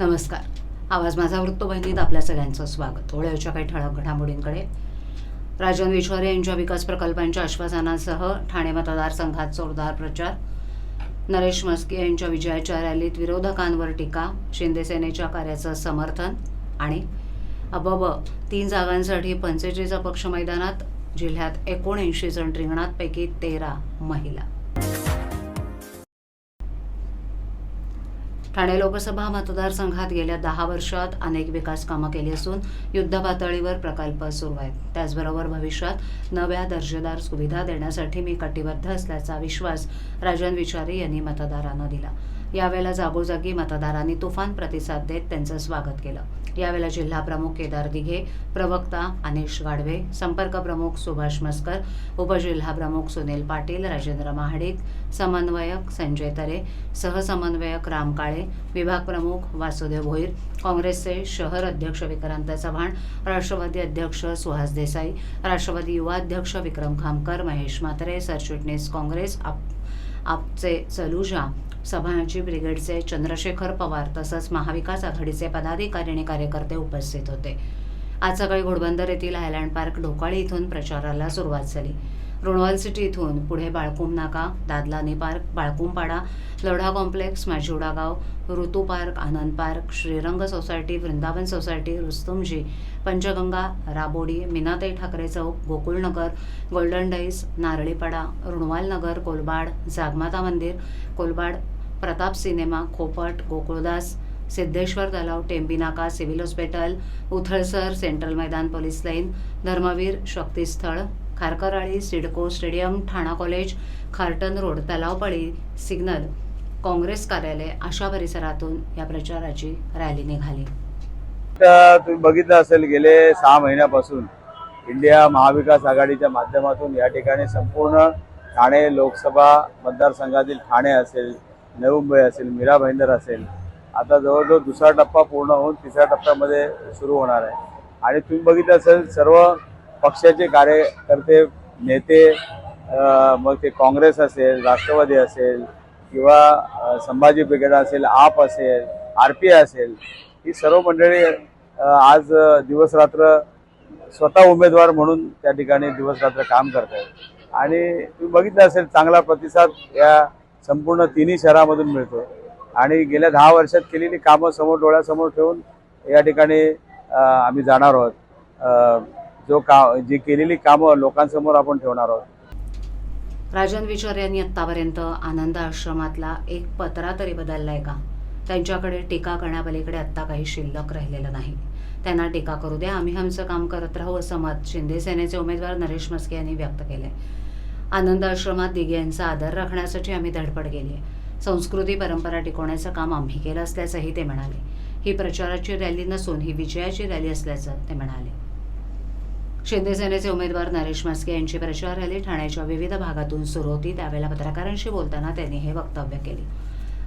नमस्कार. आवाज माझा वृत्तवाहिनीत आपल्या सगळ्यांचं स्वागत. थोड्याच्या काही ठळक घडामोडींकडे. राजन विश्वारे यांच्या विकास प्रकल्पांच्या आश्वासनासह ठाणे मतदारसंघात जोरदार प्रचार. नरेश मस्के यांच्या विजयाच्या रॅलीत विरोधकांवर टीका. शिंदे सेनेच्या कार्याचं समर्थन. आणि अबब तीन जागांसाठी पंचेचाळीस पक्ष मैदानात जिल्ह्यात एकोणऐंशी जण रिंगणात पैकी तेरा महिला. ठाणे लोकसभा मतदारसंघात गेल्या दहा वर्षात अनेक विकास कामं केली असून युद्धपातळीवर प्रकल्प सुरू आहेत. त्याचबरोबर भविष्यात नव्या दर्जेदार सुविधा देण्यासाठी मी कटिबद्ध असल्याचा विश्वास राजन विचारे यांनी मतदारांना दिला. यावेळेला जागोजागी मतदारांनी तुफान प्रतिसाद देत त्यांचं स्वागत केलं. यावेळेला जिल्हा प्रमुख केदार दिघे प्रवक्ता अनिश गाडवे संपर्क प्रमुख सुभाष मस्कर उपजिल्हा प्रमुख सुनील पाटील राजेंद्र महाडिक समन्वयक संजय तरे सहसमन्वयक राम काळे विभाग प्रमुख वासुदेव भोईर काँग्रेसचे शहर अध्यक्ष विक्रांत चव्हाण राष्ट्रवादी अध्यक्ष सुहास देसाई राष्ट्रवादी युवा अध्यक्ष विक्रम खामकर महेश म्हात्रे सरचिटणीस काँग्रेस आप आपचे सलुजा सभाजी ब्रिगेडचे चंद्रशेखर पवार तसंच महाविकास आघाडीचे पदाधिकारी आणि कार्यकर्ते उपस्थित होते. आज सकाळी घोडबंदर येथील हायलँड पार्क ढोकाळी इथून प्रचाराला सुरुवात झाली. रोणवाल सिटी इथून पुढे बाळकुम नाका दादलानी पार्क बाळकुमपाडा लढा कॉम्प्लेक्स माझिवडा गाव Ritu park Anand park Shrirang society Vrindavan society Rustomjee Panchganga Rabodi Meenatai Thackeray Chowk Gokulnagar golden dyes Naralipada Runwal नगर कोलबाड जागमाता मंदिर कोलबाड प्रताप सिनेमा खोपट गोकुळदास सिद्धेश्वर तलाव टेंबी नाका सिव्हिल हॉस्पिटल उथळसर सेंट्रल मैदान police line Dharmaveer Shaktisthal Kharkarali CIDCO stadium Thana college Kharton road Talavpali signal Congress कार्यालय अशा परिसरातून या प्रचाराची rally निघाली. तुम्ही बघितलं असेल गेले सहा महिन्यापासून इंडिया महाविकास आघाडीच्या माध्यमातून या ठिकाणी संपूर्ण ठाणे लोकसभा मतदारसंघातील ठाणे असेल नवी मुंबई असेल मीरा भाईंदर असेल आता जवळजवळ दुसरा टप्पा पूर्ण होऊन तिसऱ्या टप्प्यामध्ये सुरू होणार आहे. आणि तुम्ही बघितलं असेल सर्व पक्षाचे कार्यकर्ते नेते मग ते काँग्रेस असेल राष्ट्रवादी असेल किंवा संभाजी ब्रिगेड असेल आप असेल आर पी आय असेल ही सर्व मंडळी आज दिवसरात्र स्वतः उमेदवार म्हणून त्या ठिकाणी दिवसरात्र काम करत आहेत आणि तुम्ही बघितलं असेल चांगला प्रतिसाद या संपूर्ण तिन्ही शहरामधून मिळतो आणि गेल्या दहा वर्षात केलेली कामं समोर डोळ्यासमोर ठेवून या ठिकाणी आम्ही जाणार आहोत. जो का जी केलेली कामं लोकांसमोर आपण ठेवणार आहोत. राजन विचार यांनी आतापर्यंत आनंद आश्रमातला एक पत्रा तरी बदललाय का? त्यांच्याकडे टीका करण्यापलीकडे आत्ता काही शिल्लक राहिलेलं नाही. त्यांना टीका करू द्या आम्ही आमचं काम करत राहू असं मत शिंदे सेनेचे उमेदवार नरेश मस्के यांनी व्यक्त केलंय. आनंद आश्रमात दिघे यांचा आदर राखण्यासाठी आम्ही धडपड केली आहे संस्कृती परंपरा टिकवण्याचं काम आम्ही केलं असल्याचंही ते म्हणाले. ही प्रचाराची रॅली नसून ही विजयाची रॅली असल्याचं ते म्हणाले. शिंदे सेनेचे उमेदवार नरेश म्हस्के यांची प्रचार रॅली ठाण्याच्या विविध भागातून सुरू होती. त्यावेळेला पत्रकारांशी बोलताना त्यांनी हे वक्तव्य केले.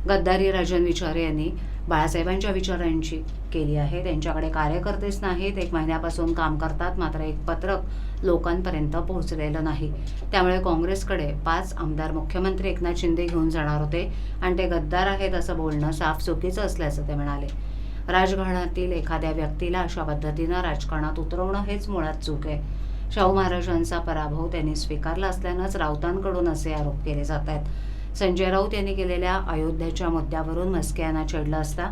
गद्दारी राजन विचारे यांनी बाळासाहेबांच्या विचारांची केली आहे. त्यांच्याकडे कार्यकर्तेच नाहीत. एक महिन्यापासून काम करतात. मात्र एक पत्रक लोकांपर्यंत पोहोचलेलं नाही. त्यामुळे काँग्रेसकडे पाच आमदार मुख्यमंत्री एकनाथ शिंदे घेऊन जाणार होते. आणि ते गद्दार आहेत असं बोलणं साफ चुकीचं असल्याचं ते म्हणाले. राजघराण्यातील एखाद्या व्यक्तीला अशा पद्धतीनं राजकारणात उतरवणं हेच मुळात चूक आहे. शाहू महाराजांचा पराभव त्यांनी स्वीकारला असल्यानंच राऊतांकडून असे आरोप केले जात आहेत. संजय राऊत यांनी केलेल्या अयोध्येच्या मुद्द्यावरून म्हस्के यांना चिडलं असता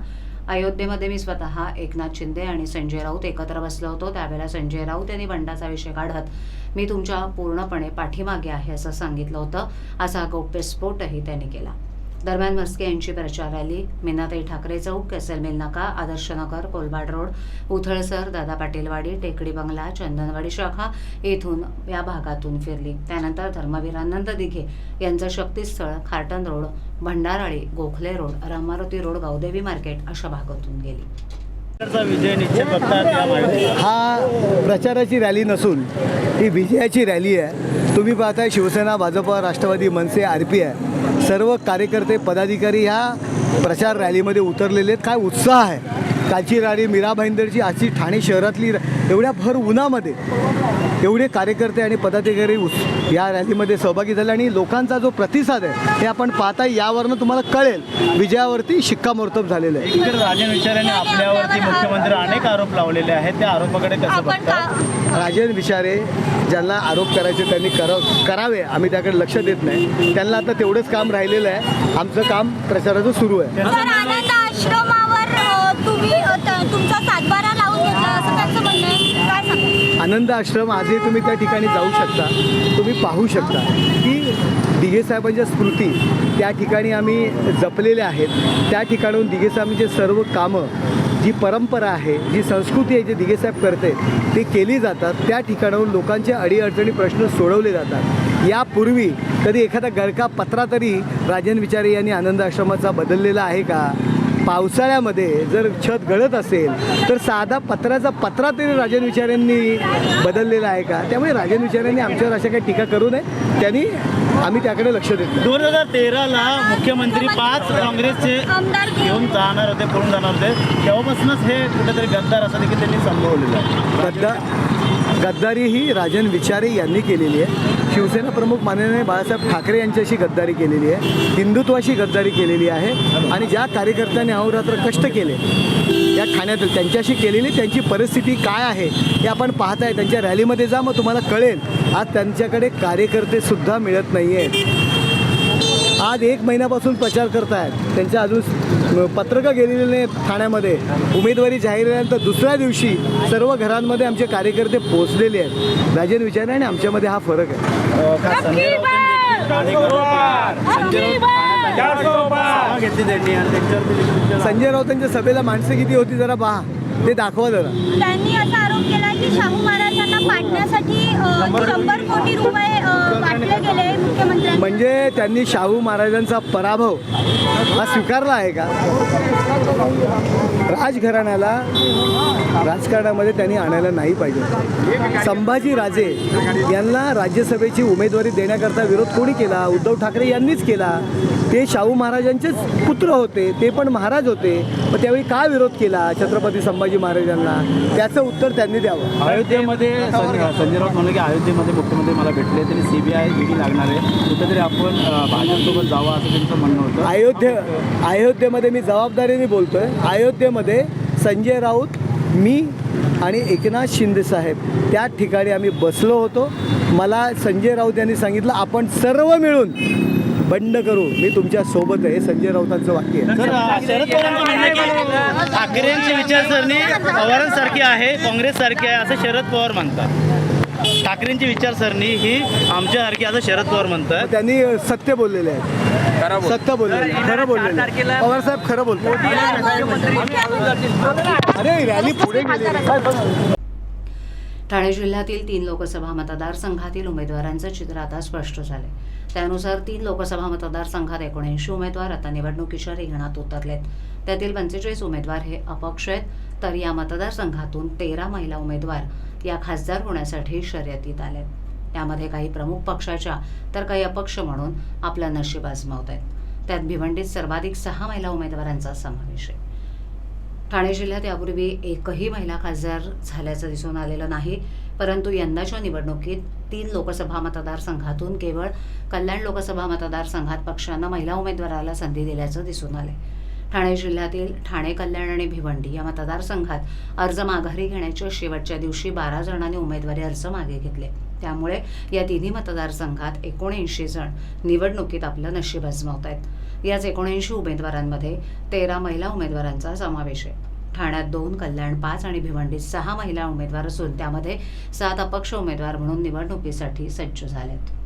अयोध्येमध्ये मी स्वतः एकनाथ शिंदे आणि संजय राऊत एकत्र बसलो होतो. त्यावेळेला संजय राऊत यांनी बंडाचा विषय काढत मी तुमच्या पूर्णपणे पाठीमागे आहे असं सांगितलं होतं. असा गौप्यस्फोटही त्यांनी केला. दरम्यान मस्के यांची प्रचार rally. Meenatai Thackeray Chowk Kesar mill Naka Adarshnagar कोलबाड road Uthalsar Dada Patilwadi टेकडी बंगला चंदनवाडी शाखा येथून या भागातून फिरली. त्यानंतर धर्मवीर आनंद दिघे यांचं Shaktisthal Kharton road Bhandarali Gokhale road Ramaruti road Gavdevi market अशा भागातून गेली. हा प्रचाराची रॅली नसून ही विजयाची रॅली आहे. तुम्ही पाहताय Shiv Sena Bhajap Rashtravadi Manse R P I सर्व कार्यकर्ते पदाधिकारी ह्या प्रचार रॅलीमध्ये उतरलेले आहेत. काय उत्साह आहे. कालची राणी मीरा भाईंदरची आजची ठाणे शहरातली एवढ्या भर उन्हामध्ये एवढे कार्यकर्ते आणि पदाधिकारी या रॅलीमध्ये सहभागी झाले आणि लोकांचा जो प्रतिसाद आहे हे आपण पाहता यावरनं तुम्हाला कळेल. विजयावरती शिक्कामोर्तब झालेलं आहे. एकीकडे राजन विचार यांनी आपल्यावरती मुख्यमंत्री अनेक आरोप लावलेले आहेत. त्या आरोपाकडे कसं आपण बघता? का राजन विचारे ज्यांना आरोप करायचे त्यांनी कर करावे. आम्ही त्याकडे लक्ष देत नाही. त्यांना आता तेवढंच काम राहिलेलं आहे. आमचं काम प्रचाराचं सुरू आहे. सर आनंद आश्रमावर अ, तुम्ही अ, त- तुमचा सातबारा लावून घेतला असं त्यांचं म्हणणं आहे. काय सांगा आनंद आश्रम आजही तुम्ही त्या ठिकाणी जाऊ शकता. तुम्ही पाहू शकता की दिघे साहेबांच्या स्मृती त्या ठिकाणी आम्ही जपलेल्या आहेत. त्या ठिकाणाहून दिघे साहेबांचे सर्व कामं जी परंपरा आहे जी संस्कृती आहे जी दिगेसाहेब करते ती केली जातात. त्या ठिकाणाहून लोकांचे अडीअडचणी प्रश्न सोडवले जातात. यापूर्वी कधी एखादा गरका पत्रा तरी राजन विचारे यांनी आनंद आश्रमाचा बदललेला आहे का? पावसाळ्यामध्ये जर छत गळत असेल तर साधा पत्राचा पत्रा तरी राजन विचारांनी बदललेला आहे का? त्यामुळे राजन विचारांनी आमच्यावर अशा काही टीका करू नये. त्यांनी आम्ही त्याकडे लक्ष देत. दोन हजार तेराला मुख्यमंत्री पाच काँग्रेसचे घेऊन जाणार होते पळून जाणार होते. तेव्हापासूनच हे कुठेतरी गद्दार असं देखील त्यांनी संभवलेलं आहे. गद्दा गद्दारी ही राजन विचारे यांनी केलेली आहे. शिवसेना प्रमुख माननीय बाळासाहेब ठाकरे यांच्याशी गद्दारी केलेली आहे. हिंदुत्वाशी गद्दारी केलेली आहे. आणि ज्या कार्यकर्त्यांनी अहोरात्र कष्ट केले या ठाण्यात त्यांच्याशी केलेली त्यांची परिस्थिती काय आहे हे आपण पाहताय. त्यांच्या रॅलीमध्ये जा मग तुम्हाला कळेल. आज त्यांच्याकडे कार्यकर्तेसुद्धा मिळत नाही आहेत आज एक महिन्यापासून प्रचार करतायत. त्यांच्या अजून पत्रकं गेलेले नाहीत ठाण्यामध्ये. उमेदवारी जाहीर झाल्यानंतर दुसऱ्या दिवशी सर्व घरांमध्ये आमचे कार्यकर्ते पोहोचलेले आहेत. राजन विचारे आणि आमच्यामध्ये हा फरक आहे. संजय राऊतांच्या सभेला माणसं किती होती जरा पहा. ते दाखवा जरा त्यांनी असा आरोप केला की शाहू महाराजांना पाडण्यासाठी अ, शंभर कोटी रुपये अ, वाटले गेले मुख्यमंत्र्यांनी. म्हणजे त्यांनी शाहू महाराजांचा पराभव हा स्वीकारला आहे का? राजघराण्याला राजकारणामध्ये त्यांनी आणायला नाही पाहिजे. संभाजी राजे यांना राज्यसभेची उमेदवारी देण्याकरता विरोध कोणी केला? उद्धव ठाकरे यांनीच केला. ते शाहू महाराजांचेच पुत्र होते ते पण महाराज होते. मग त्यावेळी का विरोध केला छत्रपती संभाजी महाराजांना? त्याचं उत्तर त्यांनी द्यावं. अयोध्येमध्ये संजय राऊत म्हणलं की अयोध्येमध्ये मुख्यमंत्री मला भेटले तरी सीबीआय ईडी लागणार आहे. कुठेतरी आपण भाजपसोबत जावं असं त्यांचं म्हणणं होतं. अयोध्ये अयोध्येमध्ये मी जबाबदारीने बोलतोय. अयोध्येमध्ये संजय राऊत मी आणि एकनाथ शिंदे साहेब. त्या ठिकाणी आम्ही बसलो होतो. मला संजय राऊत यांनी सांगितलं आपण सर्व मिळून बंड करू. मी तुमच्यासोबत आहे. हे संजय राऊतांचं वाक्य आहे. शरद पवारांचं ठाकरेंची विचारसरणी पवारांसारखी आहे काँग्रेससारखी आहे असं शरद पवार म्हणतात. ठाकरेंची विचारसरणी ही आमच्यासारखी असं शरद पवार म्हणतात. त्यांनी सत्य बोललेले आहे सत्य बोललेले आहे. खरं बोललेले आहे. पवार साहेब खरं बोलतात. अरे रॅली पुढे गेली ठाणे जिल्ह्यातील तीन लोकसभा मतदारसंघातील उमेदवारांचं चित्र आता स्पष्ट झाले त्यानुसार तीन लोकसभा मतदारसंघात एकोणऐंशी उमेदवार आता निवडणुकीच्या रिंगणात उतरलेत. त्यातील पंचेचाळीस उमेदवार हे अपक्ष आहेत. तर या मतदारसंघातून तेरा महिला उमेदवार या खासदार होण्यासाठी शर्यतीत आलेत. यामध्ये काही प्रमुख पक्षाच्या तर काही अपक्ष म्हणून आपलं नशीब आजमावत आहेत त्यात भिवंडीत सर्वाधिक सहा महिला उमेदवारांचा समावेश आहे. ठाणे जिल्ह्यात यापूर्वी एकही महिला खासदार झाल्याचं दिसून आलेलं नाही परंतु यंदाच्या निवडणुकीत तीन लोकसभा मतदारसंघातून केवळ कल्याण लोकसभा मतदारसंघात पक्षानं महिला उमेदवाराला संधी दिल्याचं दिसून आले ठाणे जिल्ह्यातील ठाणे कल्याण आणि भिवंडी या मतदारसंघात अर्ज माघारी घेण्याच्या शेवटच्या दिवशी बारा जणांनी उमेदवारी अर्ज मागे घेतले. त्यामुळे या तिन्ही मतदारसंघात एकोणऐंशी जण निवडणुकीत आपलं नशीब आजमावत आहेत याच एकोणऐंशी उमेदवारांमध्ये तेरा महिला उमेदवारांचा समावेश आहे. ठाण्यात दोन कल्याण पाच आणि भिवंडीत सहा महिला उमेदवार असून त्यामध्ये सात अपक्ष उमेदवार म्हणून निवडणुकीसाठी सज्ज झालेत.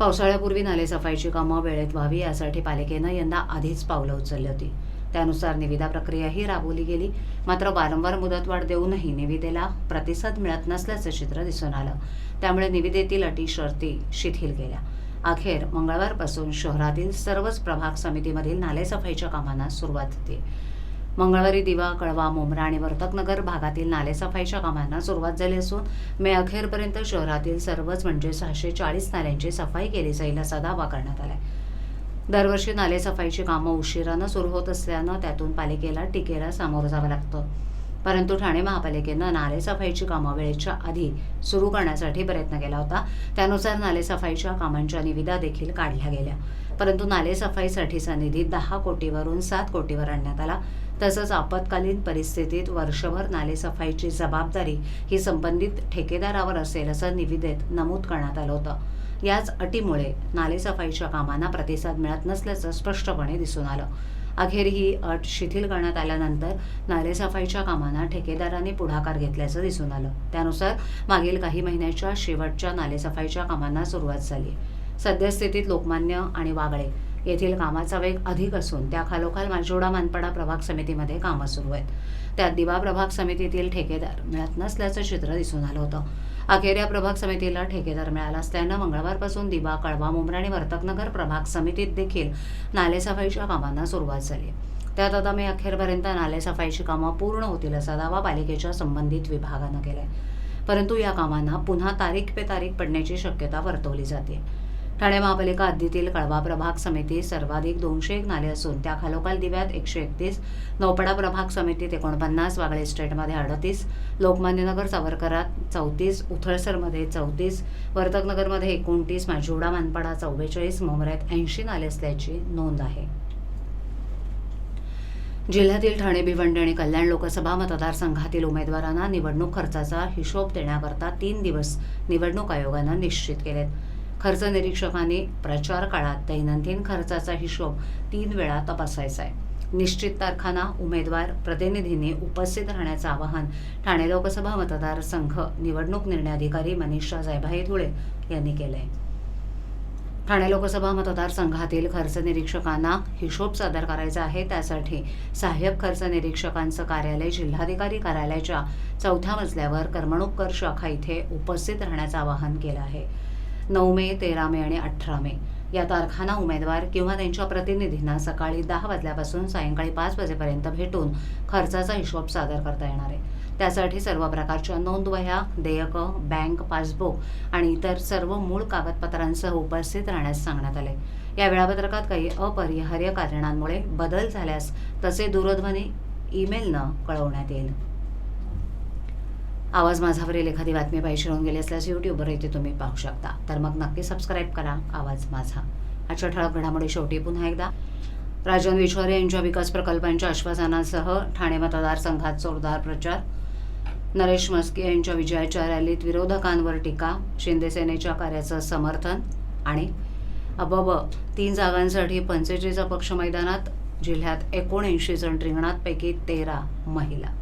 पावसाळ्यापूर्वी नालेसफाईची कामं वेळेत व्हावी यासाठी पालिकेनं यंदा आधीच पावलं उचलली होती. त्यानुसार निविदा प्रक्रियाही राबवली गेली. मात्र वारंवार मुदतवाढ देऊनही निविदेला प्रतिसाद मिळत नसल्याचं चित्र दिसून आलं. त्यामुळे निविदेतील अटी शर्ती शिथिल केल्या अखेर मंगळवारपासून शहरातील सर्वच प्रभाग समितीमधील नालेसफाईच्या कामांना सुरुवात होते. मंगळवारी दिवा कळवा मुंब्रा आणि वर्तकनगर भागातील नालेसफाईच्या कामांना सुरुवात झाली असून मे अखेरपर्यंत शहरातील सर्वच म्हणजे सहाशे चाळीस नाल्यांची सफाई केली जाईल असा दावा करण्यात आला दरवर्षी नालेसफाईची कामं उशिरानं सुरू होत असल्यानं त्यातून पालिकेला टीकेला सामोरं जावं लागतं. परंतु ठाणे महापालिकेनं नालेसफाईची कामं वेळेच्या आधी सुरू करण्यासाठी प्रयत्न केला होता. त्यानुसार नालेसफाईच्या कामांच्या निविदा देखील काढल्या गेल्या. परंतु नालेसफाईसाठीचा निधी दहा कोटीवरून सात कोटीवर आणण्यात आला. तसंच आपत्कालीन परिस्थितीत वर्षभर नालेसफाईची जबाबदारी ही संबंधित ठेकेदारावर असेल असं निविदेत नमूद करण्यात आलं होतं. याच अटीमुळे नालेसफाईच्या कामांना प्रतिसाद मिळत नसल्याचं स्पष्टपणे दिसून आलं. अखेर ही अट शिथिल करण्यात आल्यानंतर नालेसफाईच्या कामांना ठेकेदारांनी पुढाकार घेतल्याचं दिसून आलं. त्यानुसार मागील काही महिन्याच्या शेवटच्या नालेसफाईच्या कामांना सुरुवात झाली. सद्यस्थितीत लोकमान्य आणि वागळे येथील कामाचा वेग अधिक असून त्या खालोखाल माजोडा मानपाडा प्रभाग समितीमध्ये कामं सुरू आहेत. त्यात दिवा प्रभाग समितीतील ठेकेदार मिळत नसल्याचं चित्र दिसून आलं होतं. अखेर या प्रभाग समितीला ठेकेदार मिळाला असल्यानं मंगळवारपासून दिवा कळवा मुंब्रा आणि वर्तकनगर प्रभाग समितीत देखील नालेसफाईच्या कामांना सुरुवात झाली त्यात आता मे अखेरपर्यंत नालेसफाईची कामं पूर्ण होतील असा दावा पालिकेच्या संबंधित विभागानं केलाय. परंतु या कामांना पुन्हा तारीख पे तारीख पडण्याची शक्यता वर्तवली जाते. ठाणे महापालिका हद्दीतील कळवा प्रभाग समिती सर्वाधिक दोनशे एक नाले असून त्या खालोखाल दिव्यात एकशे एकतीस नौपडा प्रभाग समितीत एकोणपन्नास वागळे स्टेटमध्ये अडतीस लोकमान्यनगर सावरकरात चौतीस उथळसरमध्ये चौतीस वर्तकनगरमध्ये एकोणतीस माजिवडा मानपाडा चव्वेचाळीस मुंबऱ्यात ऐंशी नाले असल्याची नोंद आहे. जिल्ह्यातील ठाणे भिवंडी आणि कल्याण लोकसभा मतदारसंघातील उमेदवारांना निवडणूक खर्चाचा हिशोब देण्याकरता तीन दिवस निवडणूक आयोगानं निश्चित केलेत. खर्च निरीक्षकांनी प्रचार काळात दैनंदिन खर्चाचा हिशोब तीन वेळा तपासायचा आहे निश्चित तारखांना उमेदवार प्रतिनिधींनी उपस्थित राहण्याचं आवाहन ठाणे लोकसभा मतदारसंघ निवडणूक निर्णय अधिकारी मनीषा जयभाई धुळे यांनी केलं आहे ठाणे लोकसभा मतदारसंघातील खर्च निरीक्षकांना हिशोब सादर करायचा आहे. त्यासाठी सहाय्यक खर्च निरीक्षकांचं कार्यालय जिल्हाधिकारी कार्यालयाच्या चौथ्या मजल्यावर करमणूक कर शाखा इथे उपस्थित राहण्याचं आवाहन केलं आहे. नऊ मे तेरा मे आणि अठरा मे. या तारखांना उमेदवार किंवा त्यांच्या प्रतिनिधींना सकाळी दहा वाजल्यापासून सायंकाळी पाच वाजेपर्यंत भेटून खर्चाचा हिशोब सादर करता येणार आहे. त्यासाठी सर्व प्रकारच्या नोंदवह्या देयकं बँक पासबुक आणि इतर सर्व मूळ कागदपत्रांसह उपस्थित राहण्यास सांगण्यात आले. या वेळापत्रकात काही अपरिहार्य कारणांमुळे बदल झाल्यास तसे दूरध्वनी ईमेलनं कळवण्यात येईल. आवाज माझावरील एखादी बातमी पाहिजे होऊन गेली असल्यास यूट्यूबवर इथे तुम्ही पाहू शकता. तर मग नक्की सबस्क्राईब करा. आवाज माझा. आजच्या ठळक घडामोडी शेवटी पुन्हा एकदा. राजन विश्वारे यांच्या विकास प्रकल्पांच्या आश्वासनासह ठाणे मतदारसंघात जोरदार प्रचार. नरेश मस्के यांच्या विजयाच्या रॅलीत विरोधकांवर टीका. शिंदे सेनेच्या कार्याचं समर्थन. आणि अबब तीन जागांसाठी पंचेचाळीस अपक्ष मैदानात. जिल्ह्यात एकोणऐंशी जण रिंगणात पैकी तेरा महिला.